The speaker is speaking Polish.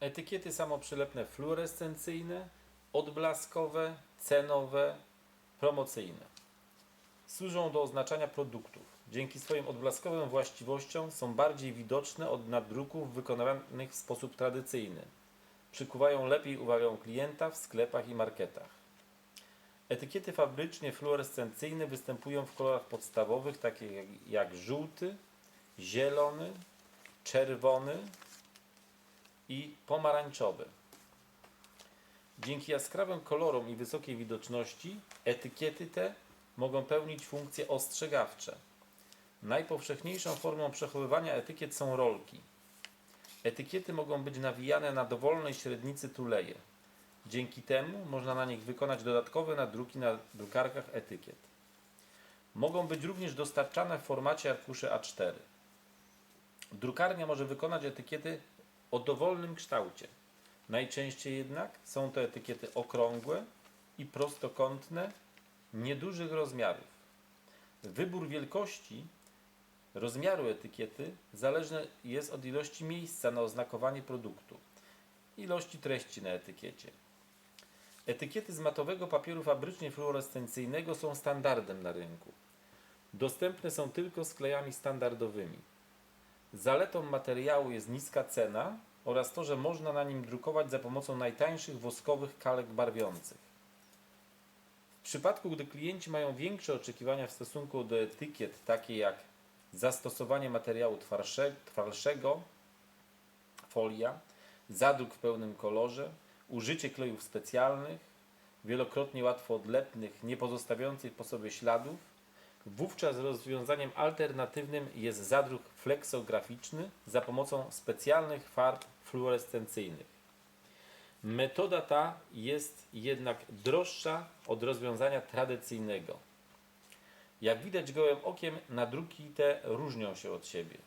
Etykiety samoprzylepne fluorescencyjne, odblaskowe, cenowe, promocyjne. Służą do oznaczania produktów. Dzięki swoim odblaskowym właściwościom są bardziej widoczne od nadruków wykonywanych w sposób tradycyjny. Przykuwają lepiej uwagę klienta w sklepach i marketach. Etykiety fabrycznie fluorescencyjne występują w kolorach podstawowych takich jak, żółty, zielony, czerwony i pomarańczowy. Dzięki jaskrawym kolorom i wysokiej widoczności etykiety te mogą pełnić funkcje ostrzegawcze. Najpowszechniejszą formą przechowywania etykiet są rolki. Etykiety mogą być nawijane na dowolnej średnicy tuleje. Dzięki temu można na nich wykonać dodatkowe nadruki na drukarkach etykiet. Mogą być również dostarczane w formacie arkuszy A4. Drukarnia może wykonać etykiety o dowolnym kształcie. Najczęściej jednak są to etykiety okrągłe i prostokątne, niedużych rozmiarów. Wybór wielkości rozmiaru etykiety zależny jest od ilości miejsca na oznakowanie produktu, ilości treści na etykiecie. Etykiety z matowego papieru fabrycznie fluorescencyjnego są standardem na rynku. Dostępne są tylko z klejami standardowymi. Zaletą materiału jest niska cena oraz to, że można na nim drukować za pomocą najtańszych woskowych kalek barwiących. W przypadku, gdy klienci mają większe oczekiwania w stosunku do etykiet, takie jak zastosowanie materiału twardsze- twardszego, folia, zadruk w pełnym kolorze, użycie klejów specjalnych, wielokrotnie łatwo odlepnych, nie pozostawiających po sobie śladów, wówczas rozwiązaniem alternatywnym jest zadruk fleksograficzny za pomocą specjalnych farb fluorescencyjnych. Metoda ta jest jednak droższa od rozwiązania tradycyjnego. Jak widać gołym okiem, nadruki te różnią się od siebie.